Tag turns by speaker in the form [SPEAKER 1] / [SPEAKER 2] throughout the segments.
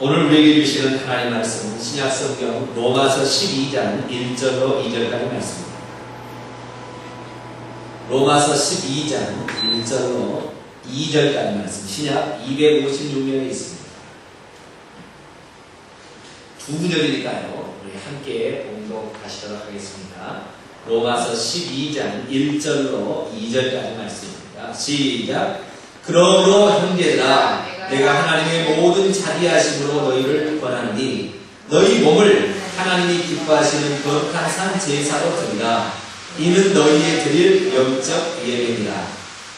[SPEAKER 1] 오늘 우리에게 주시는 하나님 말씀은 신약 성경 로마서 12장 1절로 2절까지 말씀입니다. 로마서 12장 1절로 2절까지 말씀. 신약 256면에 있습니다. 두 구절이니까요. 우리 함께 봉독하시도록 하겠습니다. 로마서 12장 1절로 2절까지 말씀입니다. 시작. 그러므로 형제들아 내가 하나님의 모든 자비하심으로 너희를 권하니 너희 몸을 하나님이 기뻐하시는 거룩한 산 제사로 드리라. 이는 너희의 드릴 영적 예배니라.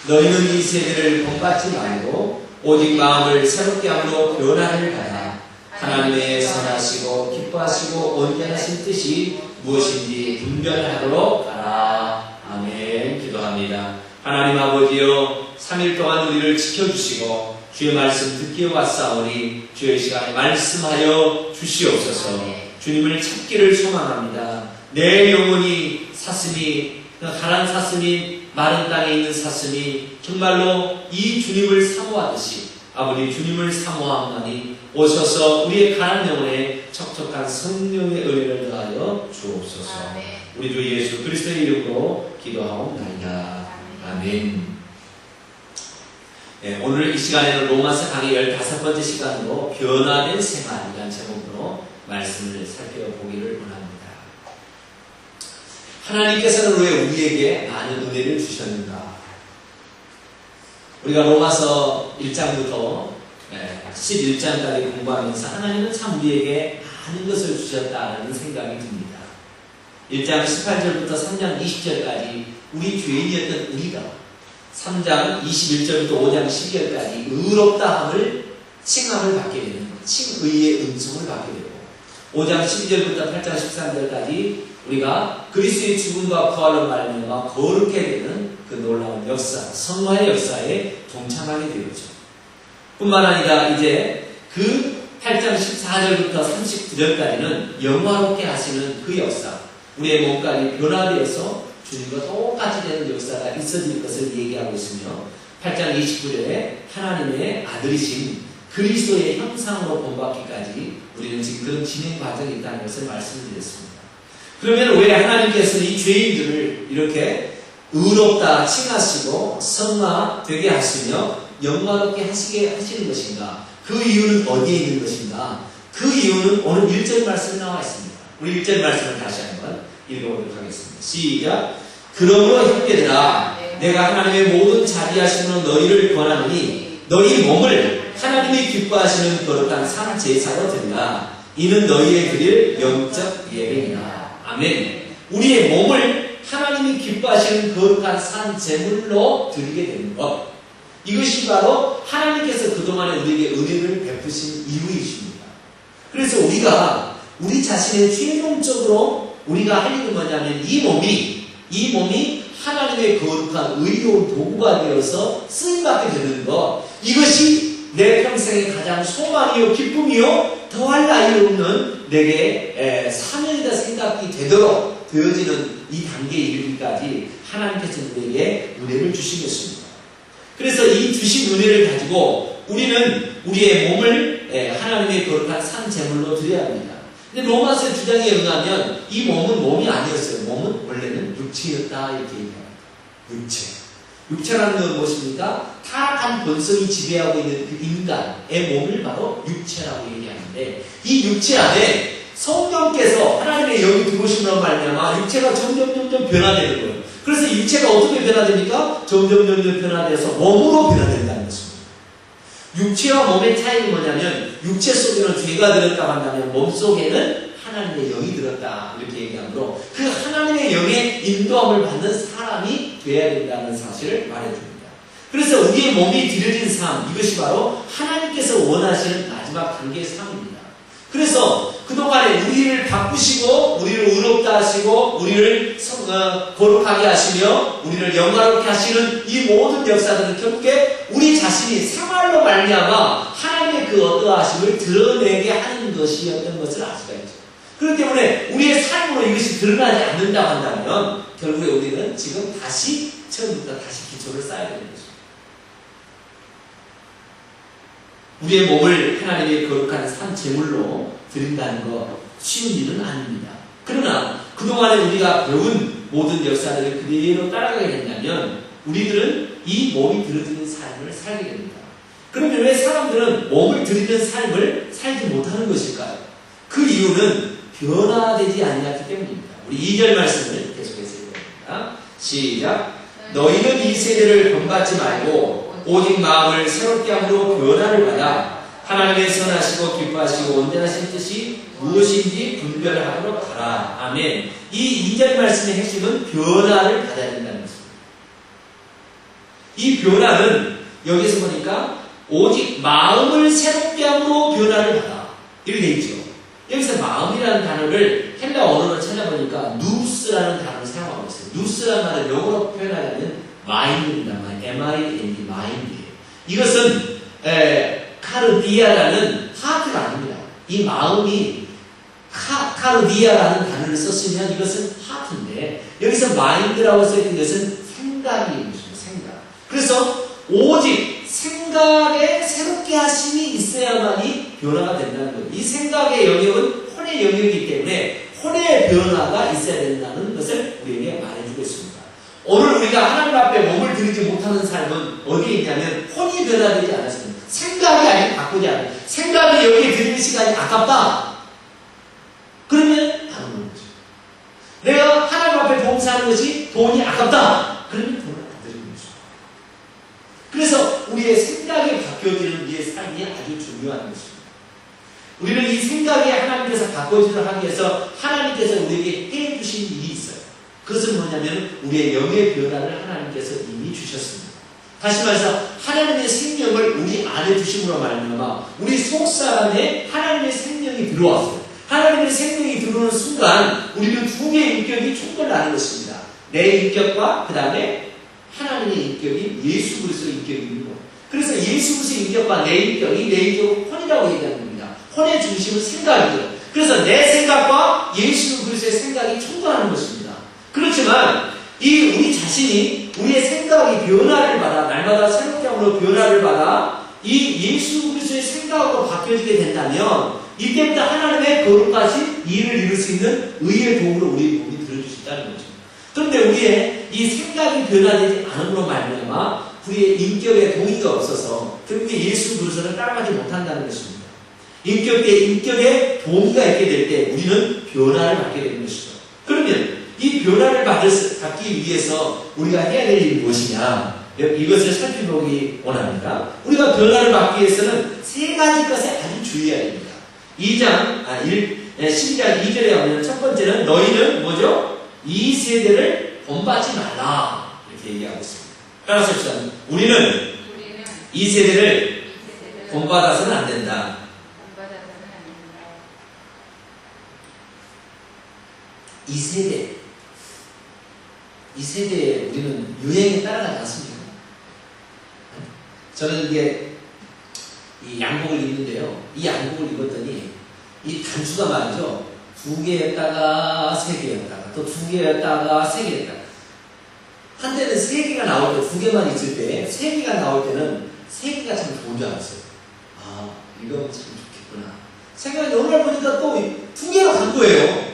[SPEAKER 1] 너희는 이 세대를 본받지 말고 오직 마음을 새롭게 함으로 변화를 받아 하나님의 선하시고 기뻐하시고 온전하신 뜻이 무엇인지 분별하도록 하라. 아멘. 기도합니다. 하나님 아버지여 3일 동안 우리를 지켜주시고 주의 말씀 듣기에 왔사오니 주의 시간에 말씀하여 주시옵소서 주님을 찾기를 소망합니다. 내 영혼이 사슴이 가난 사슴이 마른 땅에 있는 사슴이 정말로 이 주님을 사모하듯이 아버지 주님을 사모함하니 오셔서 우리의 가난 영혼에 척척한 성령의 은혜를 더하여 주옵소서. 우리 주 예수 그리스도의 이름으로 기도하옵나이다. 아멘. 네, 오늘 이 시간에는 로마서 강의 15번째 시간으로 변화된 생활이라는 제목으로 말씀을 살펴보기를 원합니다. 하나님께서는 왜 우리에게 많은 은혜를 주셨는가? 우리가 로마서 1장부터 11장까지 공부하면서 하나님은 참 우리에게 많은 것을 주셨다는 생각이 듭니다. 1장 18절부터 3장 20절까지 우리 죄인이었던 우리가 3장 21절부터 5장 12절까지 의롭다함을 칭함을 받게 되는 칭의의 음성을 받게 되고 5장 12절부터 8장 13절까지 우리가 그리스도의 죽음과 부활로 말미암아 거룩해 되는 그 놀라운 역사, 성화의 역사에 동참하게 되었죠. 뿐만 아니라 이제 그 8장 14절부터 39절까지는 영화롭게 하시는 그 역사, 우리의 몸까지 변화되어서 주님과 똑같이 되는 역사가 있어질 것을 얘기하고 있으며 8장 29절에 하나님의 아들이신 그리스도의 형상으로 본받기까지 우리는 지금 그런 진행 과정이 있다는 것을 말씀드렸습니다. 그러면 왜 하나님께서 이 죄인들을 이렇게 의롭다 칭하시고 성화되게 하시며 영광롭게 하시게 하시는 것인가? 그 이유는 어디에 있는 것인가? 그 이유는 오늘 1절 말씀에 나와 있습니다. 우리 1절 말씀을 다시 한번 읽어보도록 하겠습니다. 시작. 그러므로 형제들아 내가 하나님의 모든 자비하심으로 너희를 권하노니 너희 몸을 하나님이 기뻐하시는 거룩한 산 제사로 드리라. 이는 너희의 드릴 영적 예배니라. 아멘. 우리의 몸을 하나님이 기뻐하시는 거룩한 산 제물로 드리게 되는 것. 이것이 바로 하나님께서 그동안에 우리에게 은혜를 베푸신 이유이십니다. 그래서 우리가 우리 자신의 최종적으로 우리가 할 일은 뭐냐면 이 몸이 이 몸이 하나님의 거룩한 의로운 도구가 되어서 쓰임받게 되는 것 이것이 내 평생의 가장 소망이요 기쁨이요 더할 나위 없는 내게 사명이다 생각이 되도록 되어지는 이 단계에 이르기까지 하나님께서 우리에게 은혜를 주시겠습니다. 그래서 이 주신 은혜를 가지고 우리는 우리의 몸을 하나님의 거룩한 산 제물로 드려야 합니다. 근데 로마서의 주장에 의하면 이 몸은 몸이 아니었어요. 몸은 원래는 육체였다 이렇게 얘기합니다. 육체. 육체라는 건 무엇입니까? 타락한 본성이 지배하고 있는 그 인간의 몸을 바로 육체라고 얘기하는데 이 육체 안에 성령께서 하나님의 영이 들어오심으로 말미암아 육체가 점점 점점 변화되는 거예요. 그래서 육체가 어떻게 변화됩니까? 점점 점점 변화돼서 몸으로 변화된다는 것입니다. 육체와 몸의 차이는 뭐냐면 육체 속에는 죄가 들었다고 한다면 몸 속에는 하나님의 영이 들었다 이렇게 얘기하므로 그 하나님의 영의 인도함을 받는 사람이 돼야 된다는 사실을 말해줍니다. 그래서 우리의 몸이 드려진 삶 이것이 바로 하나님께서 원하시는 마지막 단계의 삶입니다. 그래서 그동안에 우리를 바꾸시고 우리를 의롭다 하시고 우리를 성, 어, 거룩하게 하시며 우리를 영광롭게 하시는 이 모든 역사들은 결국에 우리 자신이 생활로 말미암아 하나님의 그 어떠하심을 드러내게 하는 것이었던 것을 알 수가 있죠. 그렇기 때문에 우리의 삶으로 이것이 드러나지 않는다고 한다면 결국에 우리는 지금 다시 처음부터 다시 기초를 쌓아야 되는 것입니다. 우리의 몸을 하나님의 거룩한 산 제물로 드린다는 거 쉬운 일은 아닙니다. 그러나 그동안에 우리가 배운 모든 역사들을 그대로 따라가게 된다면 우리들은 이 몸이 들어드는 삶을 살게 됩니다. 그러면 왜 사람들은 몸을 들이는 삶을 살지 못하는 것일까요? 그 이유는 변화되지 아니하기 때문입니다. 우리 2절 말씀을 계속해서 읽어봅니다. 시작. 너희는 이 세대를 본받지 말고 오직 마음을 새롭게 함으로 변화를 받아 하나님의 선하시고 기뻐하시고 온전하신 뜻이 무엇인지 분별하도록 하라. 아멘. 이 2절 말씀의 핵심은 변화를 받아야 된다는 것입니다. 이 변화는 여기서 보니까 오직 마음을 새롭게 함으로 변화를 받아. 이렇게 되어 있죠. 여기서 마음이라는 단어를 헬라 언어로 찾아보니까 누스라는 단어를 사용하고 있어요. 누스라는 말을 영어로 표현하자면 마인드입니다. M-I-N-D, 마인드예요. 이것은 에, 카르디아라는 하트가 아닙니다. 이 마음이 카, 카르디아라는 단어를 썼으면 이것은 하트인데 여기서 마인드라고 써있는 것은 생각이. 그래서 오직 생각에 새롭게 하심이 있어야만이 변화가 된다는 거예요. 이 생각의 영역은 혼의 영역이기 때문에 혼의 변화가 있어야 된다는 것을 우리에게 말해주고 있습니다. 오늘 우리가 하나님 앞에 몸을 들이지 못하는 삶은 어디에 있냐면 혼이 변화되지 않았습니다. 생각이 아직 바꾸지 않아요. 생각이 여기에 들이는 시간이 아깝다. 그러면 안 오는 거죠. 내가 하나님 앞에 봉사하는 것이 돈이 아깝다. 그러면 돈을 안 드리는 거죠. 그래서 우리의 생각이 바뀌어지는 우리의 삶이 아주 중요한 것입니다. 우리는 이 생각이 하나님께서 바꿔지도록 하기 위해서 하나님께서 우리에게 해주신 일이 있어요. 그것은 뭐냐면 우리의 영의 변화를 하나님께서 이미 주셨습니다. 다시 말해서 하나님의 생명을 우리 안에 주심으로 말미암아 우리 속 사람에 하나님의 생명이 들어왔어요. 하나님의 생명이 들어오는 순간 우리는 두 개의 인격이 총결나는 것입니다. 내 인격과 그 다음에 하나님의 인격인 예수 인격이 있는 거예요. 그래서 예수 그리스도의 인격과 내 인격 이 내 인격을 혼이라고 얘기하는 겁니다. 혼의 중심은 생각이죠. 그래서 내 생각과 예수 그리스도의 생각이 총괄하는 것입니다. 그렇지만 이 우리 자신이 우리의 생각이 변화를 받아 날마다 새롭게 변화를 받아 이 예수 그리스도의 생각으로 바뀌어지게 된다면 이때부터 하나님의 거룩하신 일을 이룰 수 있는 의의 도구로 우리 몸이 들어주신다는 거죠. 그런데 우리의 이 생각이 변화되지 않음으로 말미암아 우리의 인격에 동의가 없어서 결국에 예수 그리스도를 따라가지 못한다는 것입니다. 인격 대 인격에 동의가 있게 될 때 우리는 변화를 받게 되는 것이죠. 그러면 이 변화를 받을, 받기 위해서 우리가 해야 될 일이 무엇이냐? 이것을 살펴보기 원합니다. 우리가 변화를 받기 위해서는 세 가지 것에 아주 주의해야 됩니다. 2장, 아, 1, 12장 2절에 보면 첫 번째는 너희는 뭐죠? 이 세대를 본받지 말라. 이렇게 얘기하고 있습니다. 따라서 합시다. 우리는 이 세대를 본받아서는 안 된다. 이 세대, 이 세대에 우리는 유행에 따라가지 않습니다. 저는 이게 이 양복을 입는데요. 이 양복을 입었더니 이 단추가 말이죠. 두 개였다가 세 개였다가 또 두 개였다가 세 개였다가 한때는 세 개가 나올 때 두 개만 있을 때 세 개가 나올 때는 세 개가 참 좋은 줄 알았어요. 아 이거 참 좋겠구나. 생각이 어느 날 보니까 또 두 개가 간 거예요.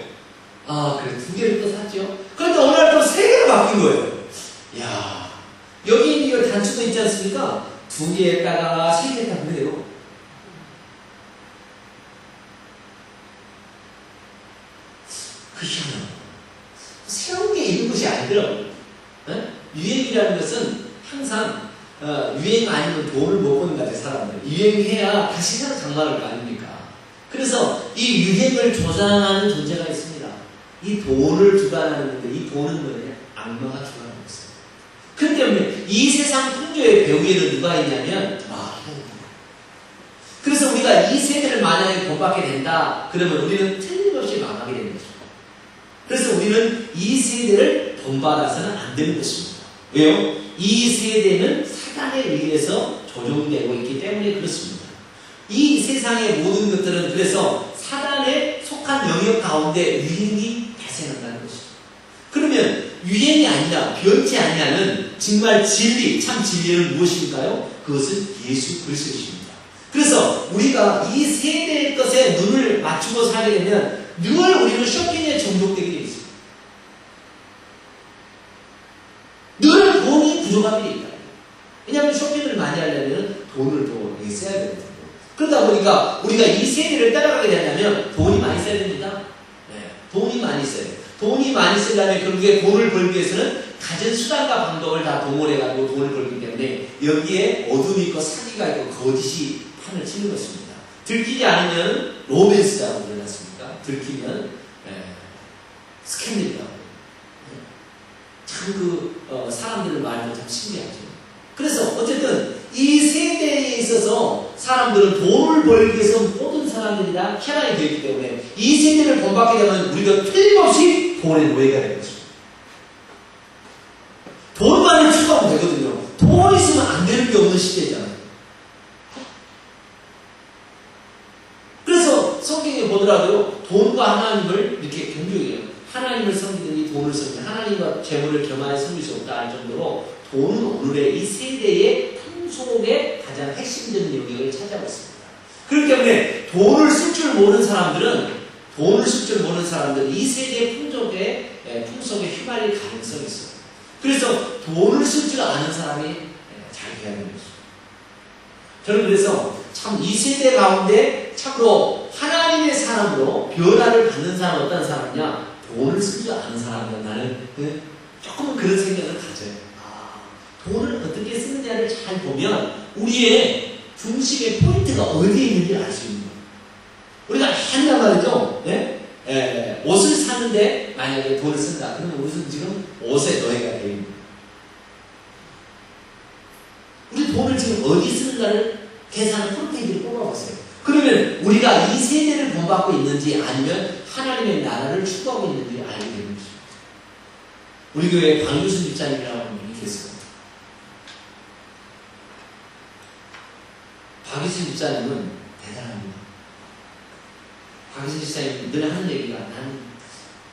[SPEAKER 1] 아, 그래, 두 개를 또 샀죠? 그런데 어느 날 또 세 개로 바뀐 거예요. 야 여기 있는 이 단추도 있지 않습니까? 두 개에다가 세 개에다가 그래요. 그 희한한 새로운 게 있는 것이 아니더라고요. 예? 유행이라는 것은 항상 어, 유행 아니면 돈을 못 버는 것 같아요, 사람들. 유행해야 다시 새로 장만할 거 아닙니까? 그래서 이 유행을 조장하는 존재가 있습니다. 이 돈을 주관하는데 이 돈은 뭐냐? 악마가 주관하고 있어요. 그렇기 때문에 이 세상 풍조의 배후에는 누가 있냐면 마귀가 그래서 우리가 이 세대를 만약에 본받게 된다 그러면 우리는 틀림없이 망하게 되는 것입니다. 그래서 우리는 이 세대를 본받아서는 안 되는 것입니다. 왜요? 이 세대는 사단에 의해서 조종되고 있기 때문에 그렇습니다. 이 세상의 모든 것들은 그래서 사단에 속한 영역 가운데 유행이 발생한다는 것이죠. 그러면 유행이 아니라 변치 아니하는 정말 진리, 참 진리는 무엇일까요? 그것은 예수 그리스도이십니다. 그래서 우리가 이 세대의 것에 눈을 맞추고 살게 되면 늘 우리는 쇼핑에 중독되게 돼 있어요. 늘 돼 있다. 왜냐하면 쇼핑을 많이 하려면 돈을 또 이렇게 써야 되거든요. 그러다 보니까 우리가 이 세대를 따라가게 되려면 돈이 많이 써야 됩니다. 네, 돈이 많이 써요. 돈이 많이 쓰려면 결국에 돈을 벌기 위해서는 가진 수단과 방법을 다 동원해가지고 돈을 벌기 때문에 여기에 어둠이 있고 사기가 있고 거짓이 판을 치는 것입니다. 들키지 않으면 로맨스라고 불러놨습니까? 들키면 예, 스캔들이라고. 참그 어, 사람들을 말하면 참 신기하죠. 그래서 어쨌든 이 세대에 있어서 사람들은 돈을 벌기 위해서 모든 사람들이 다 캐나이 되었기 때문에 이 세대를 본받게 되면 우리가 틀림없이 돈의 노예가 되는 것입니다. 돈만을 추구하면 되거든요. 돈 있으면 안 되는 게 없는 시대잖아요. 그래서 성경에 보더라도요, 돈과 하나님을 이렇게 경주해요. 하나님을 섬기더니 돈을 섬기 하나님과 재물을 겸하여 섬길 수 없다 할 정도로 돈은 오늘의 이 세대의 풍속의 가장 핵심적인 영역을 차지하고 있습니다. 그렇기 때문에 돈을 쓸 줄 모르는 사람들은 돈을 쓸 줄 모르는 사람들은 이 세대의 풍속의 에, 풍속에 휘말릴 가능성이 있어요. 그래서 돈을 쓸 줄 아는 사람이 에, 잘 돼야 되는 것입니다. 저는 그래서 참 이 세대 가운데 참으로 하나님의 사람으로 변화를 받는 사람은 어떤 사람이냐? 돈을 쓸줄 아는 사람이야. 나는 그 조금은 그런 생각을 가져요. 아, 돈을 어떻게 쓰느냐를 잘 보면 우리의 중심의 포인트가 어디에 있는지 알 수 있는 거예요. 우리가 한단 말이죠. 예? 예, 옷을 사는데 만약에 돈을 쓴다. 그러면 우리는 지금 옷에 노예가 되어 있는 거예요. 우리 돈을 지금 어디 쓰는가를 계산을 프로테이지를 뽑아보세요. 그러면 우리가 이 세대를 본받고 있는지 아니면 하나님의 나라를 추구하고 있는지 알게 되는 것입니다. 우리 교회 방규순 집사님이라고 하는 분이 계세요. 박유순 집사님은 대단합니다. 박유순 집사님 늘 하는 얘기가 나는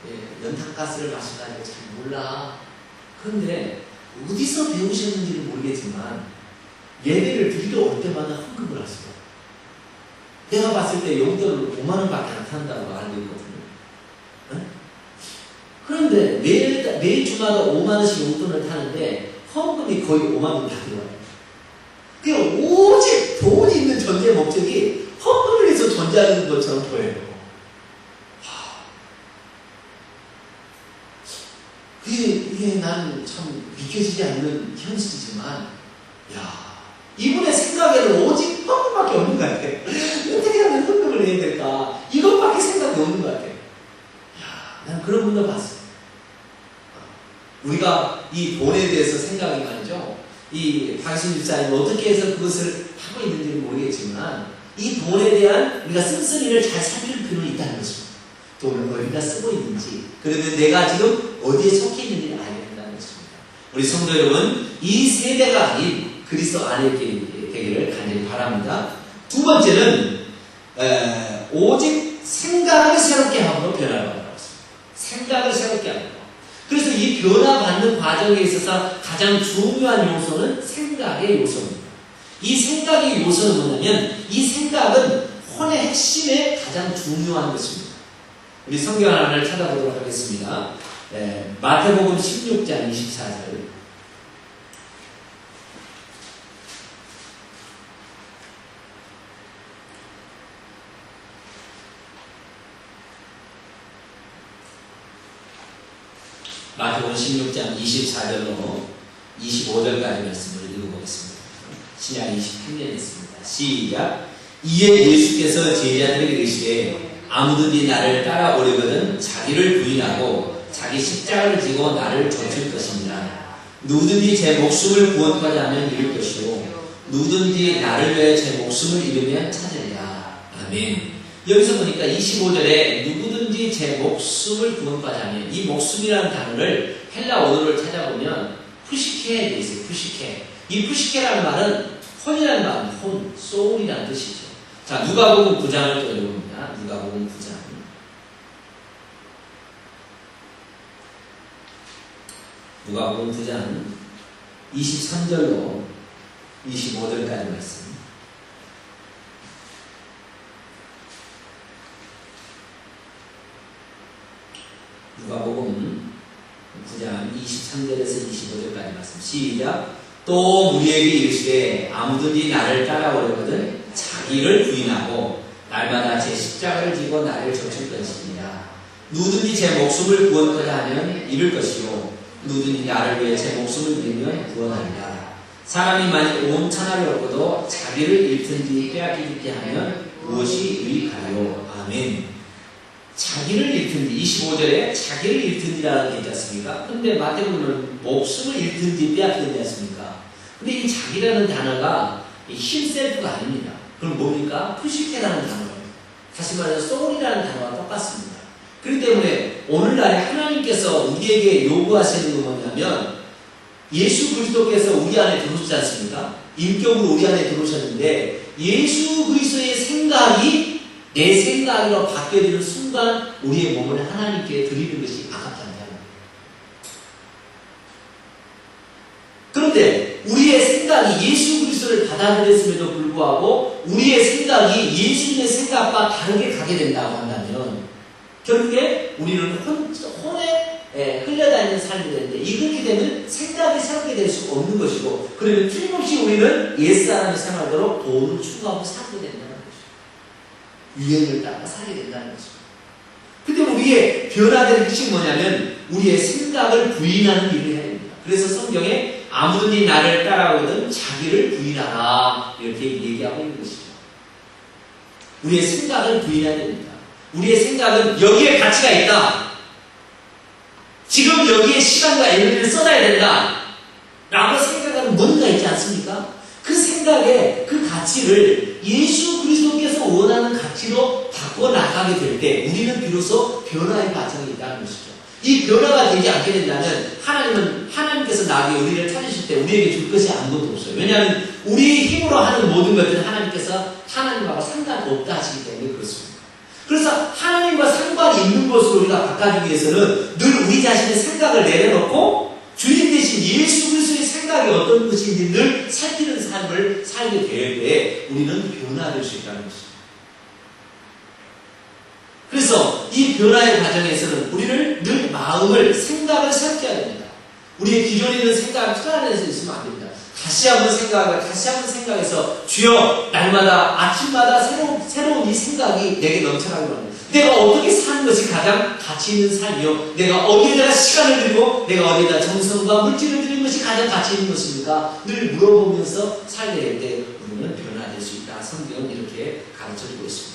[SPEAKER 1] 예, 연탄가스를 마신다는 잘 몰라. 그런데 어디서 배우셨는지는 모르겠지만 예배를 드리러 올 때마다 헌금을 하세요. 내가 봤을 때 용돈을 5만 원밖에 안 탄다고 알고 있거든요. 응? 그런데 매일 매일 주마다 5만 원씩 용돈을 타는데 헌금이 거의 5만 원다 들어와요. 그 오직 돈이 있는 존재의 목적이 헌금을 해서 존재하는 것처럼 보여요. 하. 그게 이게 나는 참 믿겨지지 않는 현실이지만, 야 이분의 생각에는 오직 헌금밖에 없는 것 같아. 어떻게 헌금을 해야 될까? 이것밖에 생각이 없는 것 같아. 야, 난 그런 분도 봤어. 우리가 이 돈에 대해서 생각이 말이죠. 이 박신 집사님 어떻게 해서 그것을 하고 있는지는 모르겠지만 이 돈에 대한 우리가 쓴소리를 잘 살필 필요는 있다는 것입니다. 돈을 어디다 쓰고 있는지 그러면 내가 지금 어디에 속해 있는지를 알게 된다는 것입니다. 우리 성도 여러분 이 세대가 아닌 그리스도 안에 되기를 간절히 바랍니다. 두 번째는 에, 오직 생각을 새롭게 함으로 변화를 받는 것입니다. 생각을 새롭게 하는 것. 그래서 이 변화받는 과정에 있어서 가장 중요한 요소는 생각의 요소입니다. 이 생각의 요소는 뭐냐면 이 생각은 혼의 핵심에 가장 중요한 것입니다. 우리 성경 하나를 찾아보도록 하겠습니다. 네, 마태복음 16장 24절. 마태복음 16장 24절로 25절까지 말씀을 읽어보겠습니다. 신약 28년 있습니다. 시작. 이에 예수께서 제자들에게 이르시되 아무든지 나를 따라오려거든 자기를 부인하고 자기 십자가를 지고 나를 좇을 것입니다. 누구든지 제 목숨을 구원하자 하면 잃을 것이요 누구든지 나를 위해 제 목숨을 잃으면 찾으리라. 아멘. 여기서 보니까 25절에 누구든지 제 목숨을 구원하자면 이 목숨이라는 단어를 헬라 언어를 찾아보면 푸시케에 되어 있어요. 푸시케. 이 푸시케라는 말은 혼이라는 말, 혼, 소울이라는 뜻이죠. 자, 누가복음 9장을 또 읽어봅니다. 누가복음 9장. 누가복음 9장 23절로 25절까지 말씀. 누가복음 9장 23절에서 25절까지 말씀 시작 또 우리에게 이르시되 아무든지 나를 따라오려거든 자기를 부인하고 날마다 제 십자가를 지고 나를 젖힐 것입니다. 누구든지 제 목숨을 구원하려 하면 잃을 것이요 누구든지 나를 위해 제 목숨을 잃으면 구원하리라. 사람이 만일 온 천하를 얻고도 자기를 잃든지 빼앗기든지 하면 무엇이 유익하요? 아멘. 자기를 잃든 지 25절에 자기를 잃든 지라는 게 있지 않습니까? 근데 마태복음은 목숨을 잃든 지 빼앗든지 않습니까? 근데 이 자기라는 단어가 힘셀프가 아닙니다. 그럼 뭡니까? 푸시케라는 단어입니다. 다시 말해서 소울이라는 단어와 똑같습니다. 그렇기 때문에 오늘날에 하나님께서 우리에게 요구하시는 건 뭐냐면 예수 그리스도께서 우리 안에 들어오지 않습니까? 인격으로 우리 안에 들어오셨는데 예수 그리스도의 생각이 내 생각으로 바뀌어지는 순간 우리의 몸을 하나님께 드리는 것이 아깝다는 거예요. 그런데 우리의 생각이 예수 그리스도를 받아들였음에도 불구하고 우리의 생각이 예수님의 생각과 다르게 가게 된다고 한다면 결국에 우리는 혼, 혼에 예, 흘려다니는 삶이 되는데 이렇게 되면 생각이 새롭게 될 수 없는 것이고 그러면 틀림없이 우리는 옛사람의 생활대로 돈을 추구하고 살게 것이죠. 유행을 따라 살게 된다는 것이죠. 근데 우리의 변화된 핵심이 뭐냐면 우리의 생각을 부인하는 일을 해야 됩니다. 그래서 성경에 아무든지 나를 따라오든 자기를 부인하라 이렇게 얘기하고 있는 것이죠. 우리의 생각을 부인해야 됩니다. 우리의 생각은 여기에 가치가 있다. 지금 여기에 시간과 에너지를 쏟아야 된다. 라고 생각하는 뭔가 있지 않습니까? 그 생각에 그 가치를 예수 원하는 가치로 바꿔 나가게 될 때 우리는 비로소 변화의 과정이 있다는 것이죠. 이 변화가 되지 않게 된다면 하나님은 하나님께서 나에게 우리를 찾으실 때 우리에게 줄 것이 아무것도 없어요. 왜냐하면 우리의 힘으로 하는 모든 것들은 하나님께서 하나님과 상관없다 하시기 때문에 그렇습니다. 그래서 하나님과 상관이 있는 것으로 우리가 바꿔주기 위해서는 늘 우리 자신의 생각을 내려놓고 주님 대신 예수 그리스도의 생각이 어떤 것인지 늘 살피는 삶을 살게 될 때 우리는 변화될 수 있다는 것입니다. 그래서 이 변화의 과정에서는 우리를 늘 마음을 생각을 새롭게 해야 됩니다. 우리의 기존에 있는 생각을 틀어내서 있으면 안 됩니다. 다시 한번 생각을 다시 한번 생각해서 주여 날마다 아침마다 새로운 새로운 이 생각이 내게 넘쳐나게 합니다. 내가 어떻게 사는 것이 가장 가치 있는 삶이요? 내가 어디에다가 시간을 들이고 내가 어디에다 정성과 물질을 들이는 것이 가장 가치 있는 것입니까? 늘 물어보면서 살게 될때 우리는 변화될 수 있다. 성경은 이렇게 가르쳐 주고 있습니다.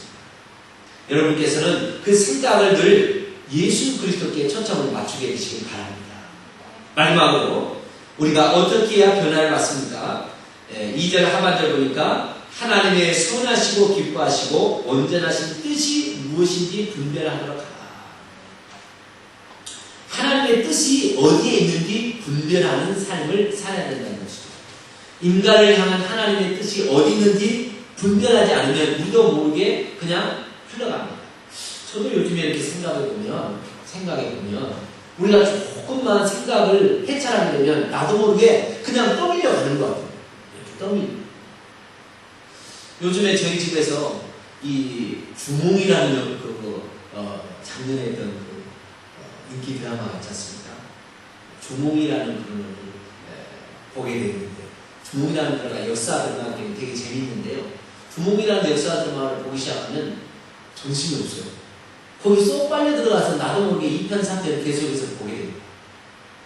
[SPEAKER 1] 여러분께서는 그 생각을 늘 예수 그리스도께 초점을 맞추게 되시길 바랍니다. 마지막으로 우리가 어떻게 해야 변화를 받습니까? 예, 2절 하반절 보니까 하나님의 선하시고 기뻐하시고 온전하신 뜻이 무엇인지 분별하도록 하라. 하나님의 뜻이 어디에 있는지 분별하는 삶을 살아야 된다는 것이죠. 인간을 향한 하나님의 뜻이 어디 있는지 분별하지 않으면 우리도 모르게 그냥 흘러갑니다. 저도 요즘에 이렇게 생각해 보면, 생각해 보면, 우리가 조금만 생각을 해찰하게 되면 나도 모르게 그냥 떠밀려 가는 것 같아요. 떠밀려. 요즘에 저희 집에서 이 주몽이라는 그, 그 어, 작년에 했던 그 어, 인기 드라마가 있지 않습니까? 주몽이라는 그런 걸 에, 보게 되는데 주몽이라는 드라마가 역사 드라마 되게 재밌는데요. 주몽이라는 역사 드라마를 보기 시작하면 정신이 없어요. 거기 쏙 빨려 들어가서 나도 모르게 2편, 3편을 계속해서 보게 됩니다.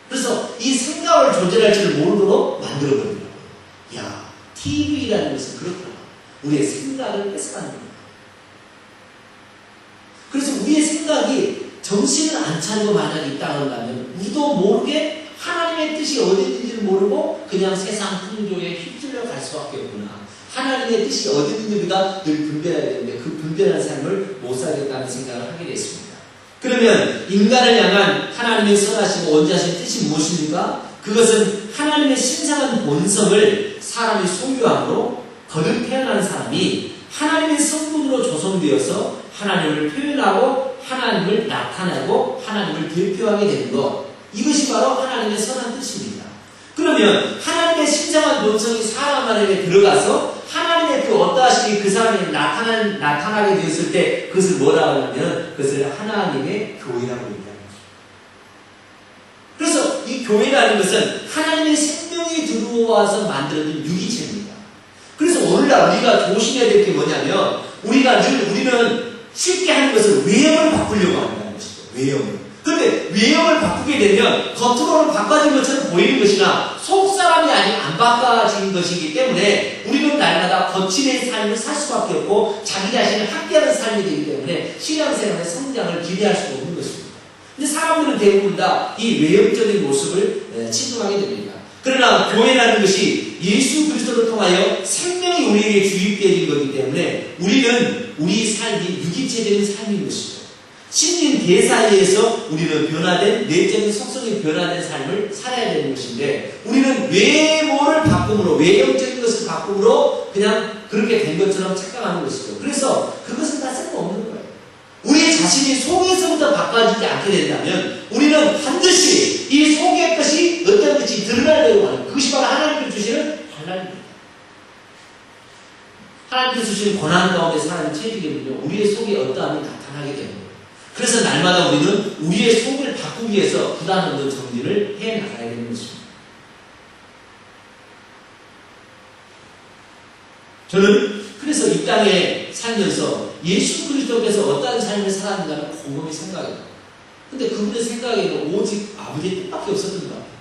[SPEAKER 1] 그래서 이 생각을 조절할 줄을 모르도록 만들어버리더라고요. 야, TV라는 것은 그렇구나. 우리의 생각을 뺏어가는 겁니다. 그래서 우리의 생각이 정신을 안 차리고 만약에 있다 그런다면 우리도 모르게 하나님의 뜻이 어디 있는지를 모르고 그냥 세상 풍조에 휩쓸려 갈 수밖에 없구나. 하나님의 뜻이 어디 있는지 우리가 늘 분별해야 되는데 그 분별하는 삶을 못 살겠다는 생각을 하게 됐습니다. 그러면 인간을 향한 하나님의 선하시고 원자신 뜻이 무엇입니까? 그것은 하나님의 신성한 본성을 사람이 소유함으로 거듭 태어난 사람이 하나님의 성분으로 조성되어서 하나님을 표현하고 하나님을 나타내고 하나님을 대표하게 되는 것. 이것이 바로 하나님의 선한 뜻입니다. 그러면 하나님의 신성한 본성이 사람 안에 들어가서 하나님의 그 어떠하시니 그 사람이 나타난, 나타나게 되었을 때 그것을 뭐라고 하냐면 그것을 하나님의 교회라고 얘기하는 거죠. 이 교회라는 것은 하나님의 생명이 들어와서 만들어진 유기체입니다. 그래서 오늘날 우리가 조심해야 될 게 뭐냐면 우리가 늘 우리는 쉽게 하는 것을 외형을 바꾸려고 한다는 것이죠. 외형을. 근데 외형을 바꾸게 되면 겉으로는 바꿔진 것처럼 보이는 것이나 속 사람이 아직 안 바꿔진 것이기 때문에 우리는 날마다 거칠의 삶을 살 수밖에 없고 자기 자신을 학대하는 삶이 되기 때문에 신앙생활의 성장을 기대할 수가 없는 것입니다. 근데 사람들은 대부분 다 이 외형적인 모습을 에, 치중하게 됩니다. 그러나 교회라는 것이 예수 그리스도를 통하여 생명이 우리에게 주입되어진 거기 때문에 우리는 우리 삶이 유기체적인 삶인 것이죠. 신인 대사에서 우리는 변화된 내적인 속성이 변화된 삶을 살아야 되는 것인데 우리는 외모를 바꿈으로 외형적인 것을 바꿈으로 그냥 그렇게 된 것처럼 착각하는 것이죠. 그래서 그것은 다 쓸모없는 거예요. 우리 자신이 속에서부터 바꿔지지 않게 된다면 우리는 반드시 이 속의 것이 어떤 것이 드러나려고 하는 그것이 바로 하나님께서 주시는 반란입니다. 하나님께서 주시는 권한 가운데 사람이 체질이면요 우리의 속에 어떠함이 나타나게 거예요. 그래서 날마다 우리는 우리의 속을 바꾸기 위해서 부단 없는 정진을 해 나가야 되는 것입니다. 저는 그래서 이 땅에 살면서 예수 그리스도께서 어떠한 삶을 살았는가를 곰곰이 생각해요. 근데 그분의 생각에는 오직 아버지의 뜻밖에 없었던 것 같아요.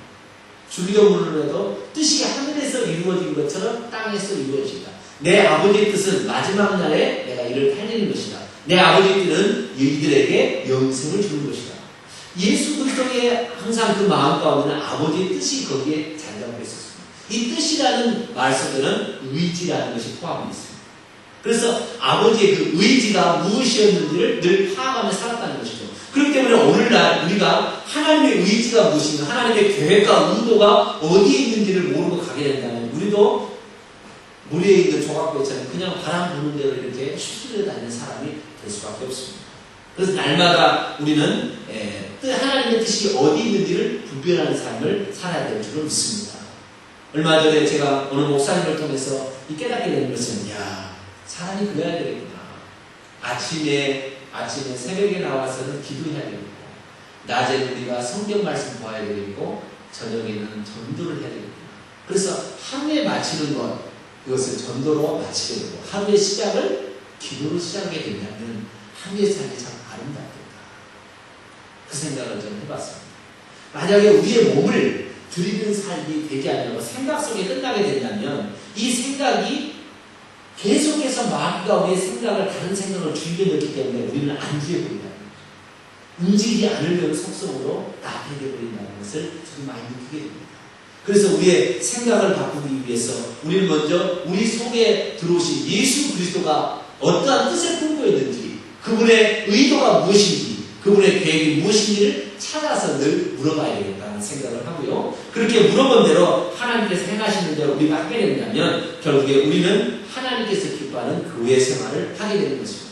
[SPEAKER 1] 주기도문을 해도 뜻이 하늘에서 이루어진 것처럼 땅에서 이루어진다. 내 아버지의 뜻은 마지막 날에 내가 이를 살리는 것이다. 내 아버지의 뜻은 이들에게 영생을 주는 것이다. 예수 그리스도의 항상 그 마음 가운데는 아버지의 뜻이 거기에 잡고 있었습니다. 이 뜻이라는 말 속에는 의지라는 것이 포함되어 있습니다. 그래서 아버지의 그 의지가 무엇이었는지를 늘 파악하며 살았다는 것이죠. 그렇기 때문에 오늘날 우리가 하나님의 의지가 무엇인가, 하나님의 계획과 의도가 어디에 있는지를 모르고 가게 된다면 우리도 물에 있는 조각배처럼 그냥 바람 부는 대로 이렇게 휘둘려 다니는 사람이 될 수밖에 없습니다. 그래서 날마다 우리는 에, 뜻- 하나님의 뜻이 어디 있는지를 분별하는 삶을 살아야 될 줄을 믿습니다. 얼마 전에 제가 어느 목사님을 통해서 이 깨닫게 되는 것은 야 사람이 그래야 되겠구나. 아침에 아침에 새벽에 나와서는 기도해야 되겠고 낮에는 우리가 성경 말씀 보아야 되겠고 저녁에는 전도를 해야 되겠구나. 그래서 하루에 마치는 것 그것을 전도로 마치게 되고 하루의 시작을 기도로 시작하게 된다면 하루의 삶이 참 아름답겠다. 그 생각을 좀 해봤습니다. 만약에 우리의 몸을 들이는 삶이 되지 않으고 생각 속에 끝나게 된다면 이 생각이 계속해서 마귀가 우리의 생각을 다른 생각을 주입해 넣기 때문에 우리는 안주해 버린다는 거죠. 움직이지 않으려는 속성으로 나태해 버린다는 것을 지금 많이 느끼게 됩니다. 그래서 우리의 생각을 바꾸기 위해서 우리는 먼저 우리 속에 들어오신 예수 그리스도가 어떠한 품고 있는지 그분의 의도가 무엇인지 그분의 계획이 무엇인지를 찾아서 늘 물어봐야 되겠다는 생각을 하고요. 그렇게 물어본 대로 하나님께서 행하시는 대로 우리가 하게 된다면 결국에 우리는 하나님께서 기뻐하는 교회 생활을 하게 되는 것입니다.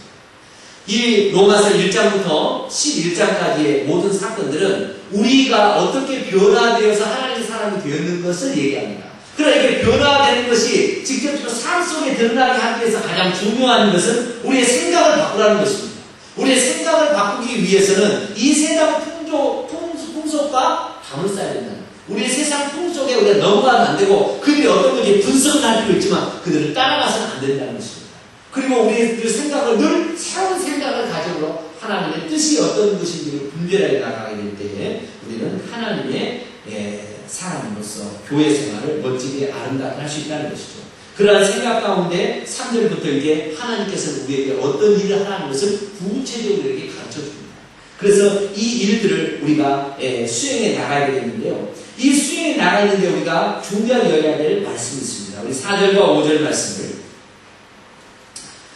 [SPEAKER 1] 이 로마서 1장부터 11장까지의 모든 사건들은 우리가 어떻게 변화되어서 하나님의 사람이 되었는 것을 얘기합니다. 이게 변화되는 것이 직접적으로 삶 속에 드러나게 하기 위해서 가장 중요한 것은 우리의 생각을 바꾸라는 것입니다. 우리의 생각을 바꾸기 위해서는 이 세상 풍조, 풍- 풍속과 담을 쌓아야 된다. 우리의 세상 풍속에 우리가 넘어가면 안 되고 그들이 어떤 건지 분석을 할 필요 있지만 그들을 따라가서는 안 된다는 것입니다. 그리고 우리의 그 생각을 늘 새로운 생각을 가지고 하나님의 뜻이 어떤 것인지를 분별해 나가게 될 때에 우리는 하나님의 예, 사람으로서 교회 생활을 멋지게 아름답게 할 수 있다는 것이죠. 그러한 생각 가운데 3절부터 이게 하나님께서 우리에게 어떤 일을 하라는 것을 구체적으로 이렇게 가르쳐 줍니다. 그래서 이 일들을 우리가 예, 수행해 나가야 되겠는데요. 이 수행해 나가는데 우리가 중요한 여겨야 될 말씀이 있습니다. 우리 4절과 5절 말씀을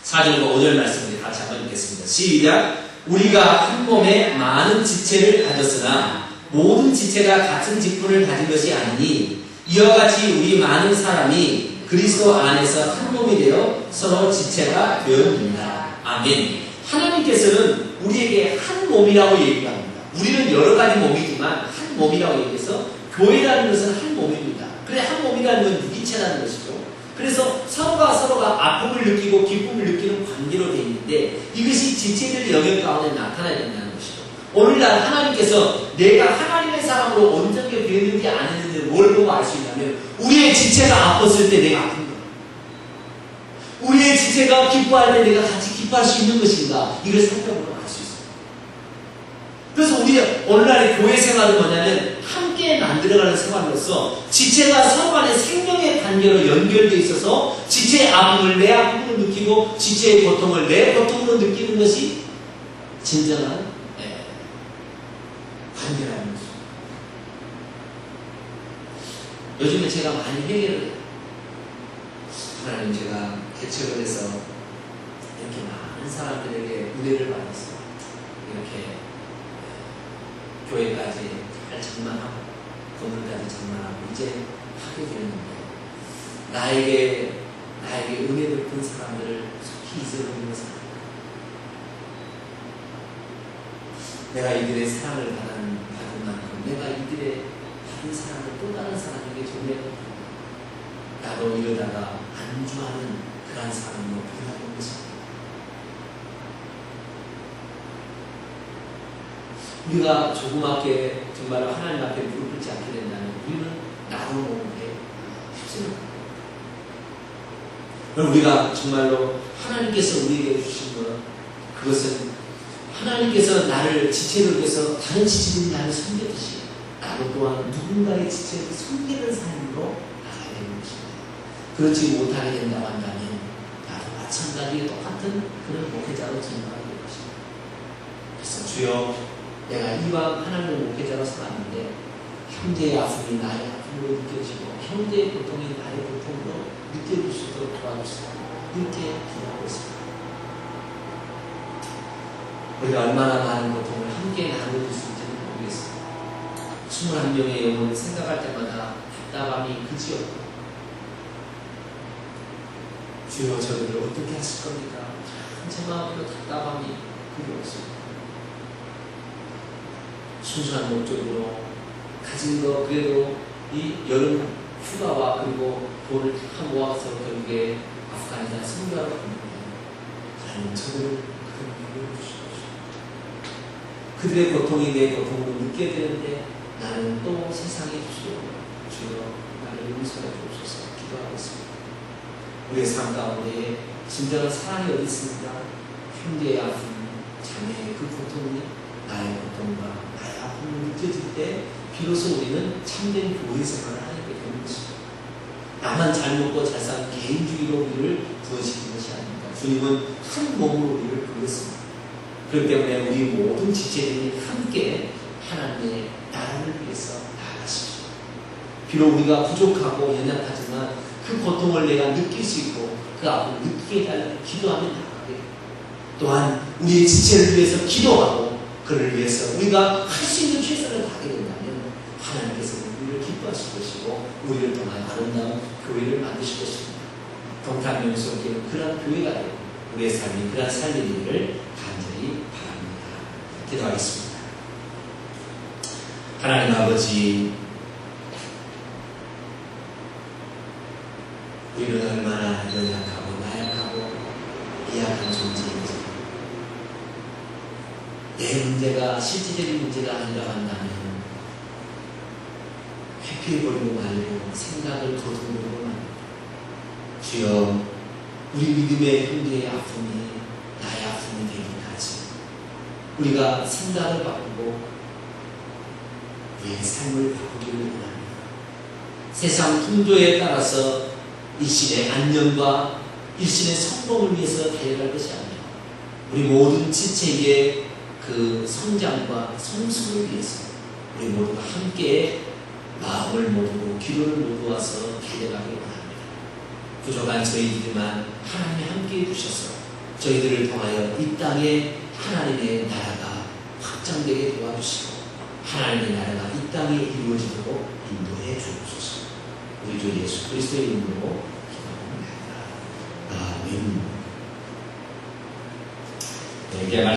[SPEAKER 1] 4절과 5절 말씀을 같이 한번 읽겠습니다. 시작. 우리가 한 몸에 많은 지체를 가졌으나 모든 지체가 같은 직분을 가진 것이 아니니 이와 같이 우리 많은 사람이 그리스도 안에서 한 몸이 되어 서로 지체가 되어집니다. 아멘. 하나님께서는 우리에게 한 몸이라고 얘기합니다. 우리는 여러 가지 몸이지만 한 몸이라고 얘기해서 교회라는 것은 한 몸입니다. 그래 한 몸이라는 건 유기체라는 것이죠. 그래서 서로가 서로가 아픔을 느끼고 기쁨을 느끼는 관계로 되어 있는데 이것이 지체들 영역 가운데 나타나야 된다는. 오늘날 하나님께서 내가 하나님의 사람으로 온전하게 되는지 안 했는지 뭘 보고 알 수 있냐면 우리의 지체가 아팠을 때 내가 아픈 거야. 우리의 지체가 기뻐할 때 내가 같이 기뻐할 수 있는 것인가 이걸 살펴보면 알 수 있어요. 그래서 우리 오늘날의 교회 생활은 뭐냐면 함께 만들어가는 생활로서 지체가 서로 간의 생명의 관계로 연결되어 있어서 지체의 아픔을 내 아픔으로 느끼고 지체의 고통을 내 고통으로 느끼는 것이 진정한 예, 관계라는 거죠. 요즘에 제가 많이 해요. 하나님 제가 개척을 해서 이렇게 많은 사람들에게 은혜를 받았어요. 이렇게 예, 교회까지 잘 장만하고 건물까지 장만하고 이제 하게 되는데 나에게 나에게 은혜 베푼 사람들을 속히 잊어버리는 사람 내가 이들의 사랑을 만큼 내가 이들의 받은 사랑을 또 다른 사람에게 전해가 나도 이러다가 안주하는 그런 사람으로 변하는 것입니다. 우리가 조그맣게 정말 하나님 앞에 무릎 꿇지 않게 된다면 우리는 나도 모르게 쉽습니다. 그럼 우리가 정말로 하나님께서 우리에게 주신 것 그것은 하나님께서 나를 지체로 위해서 다른 지체들이 나를 섬겼듯이 나도 또한 누군가의 지체를 섬기는 삶으로 나가야 되는 것입니다. 그렇지 못하게 된다고 한다면 나도 마찬가지 똑같은 그런 목회자로 전망하게 될 것입니다. 그래서 주여 내가 이왕 하나님의 목회자로 살았는데 형제의 아픔이 나의 아픔으로 느껴지고 형제의 고통이 나의 고통으로 느껴질 수 있도록 도와주시고 이렇게 기도하고 있습니다. 우리가 얼마나 많은 고통을 함께 나눠줄 수 있는지는 모르겠습니다. 21명의 영혼을 생각할 때마다 답답함이 그지없고 주여 저들을 어떻게 하실 겁니까? 제 마음에도 답답함이 그리 없습니다. 순수한 목적으로 가진 거 그래도 이 여름 휴가와 그리고 돈을 다 모아서 결국에 아프가니스탄 선교하러 갔는데 하나님 저들을 그런 일을 주시옵소서. 그들의 고통이 내 고통으로 느껴야 되는데 나는 또 세상에 주시오 주여 나를 용서해 주옵소서 기도하겠습니다. 우리의 삶 가운데 진정한 사랑이 어디 있습니까? 형제의 아픔, 자매의 그 고통이 나의 고통과 나의 아픔을 느껴질 때 비로소 우리는 참된 교회 생활을 하게 되는 것입니다. 나만 잘 먹고 잘 사는 개인주의로 우리를 구원시키는 것이 아닙니다. 주님은 한 몸으로 우리를 부르셨습니다. 그렇기 때문에 우리 모든 지체들이 함께 하나님의 나라를 위해서 나아가십시오. 비록 우리가 부족하고 연약하지만 그 고통을 내가 느낄 수 있고 그 아픔을 느끼게 해달라고 기도하며 나아가게 됩니다. 또한 우리의 지체를 위해서 기도하고 그를 위해서 우리가 할 수 있는 최선을 다하게 된다면 하나님께서 우리를 기뻐하실 것이고 우리를 통하여 아름다운 교회를 만드실 것입니다. 동탄명수교회는 그런 교회가 되고 우리의 삶이 그런 삶이 되기를 간절히 바랍니다. 기도하겠습니다. 하나님 아버지 우리는 얼마나 연약하고 나약하고 미약한 존재인지 내 문제가 실질적인 문제가 아니라 한다면 회피해버리고 말고 생각을 거두고 말고 주여 우리 믿음의 형제의 아픔이 나의 아픔이 되기까지 우리가 생각을 바꾸고 우리의 삶을 바꾸기를 원합니다. 세상 풍조에 따라서 일신의 안녕과 일신의 성공을 위해서 달려갈 것이 아니라 우리 모든 지체의 그 성장과 성숙을 위해서 우리 모두가 함께 마음을 모으고 기도를 모두어서 달려가길 원합니다. 부족한 저희들만 하나님이 함께 해주셔서 저희들을 통하여 이 땅에 하나님의 나라가 확장되게 도와주시고 하나님의 나라가 이 땅에 이루어지도록 인도해 주옵소서. 우리 주 예수 그리스도의 이름으로 기도합니다. 아멘. 네,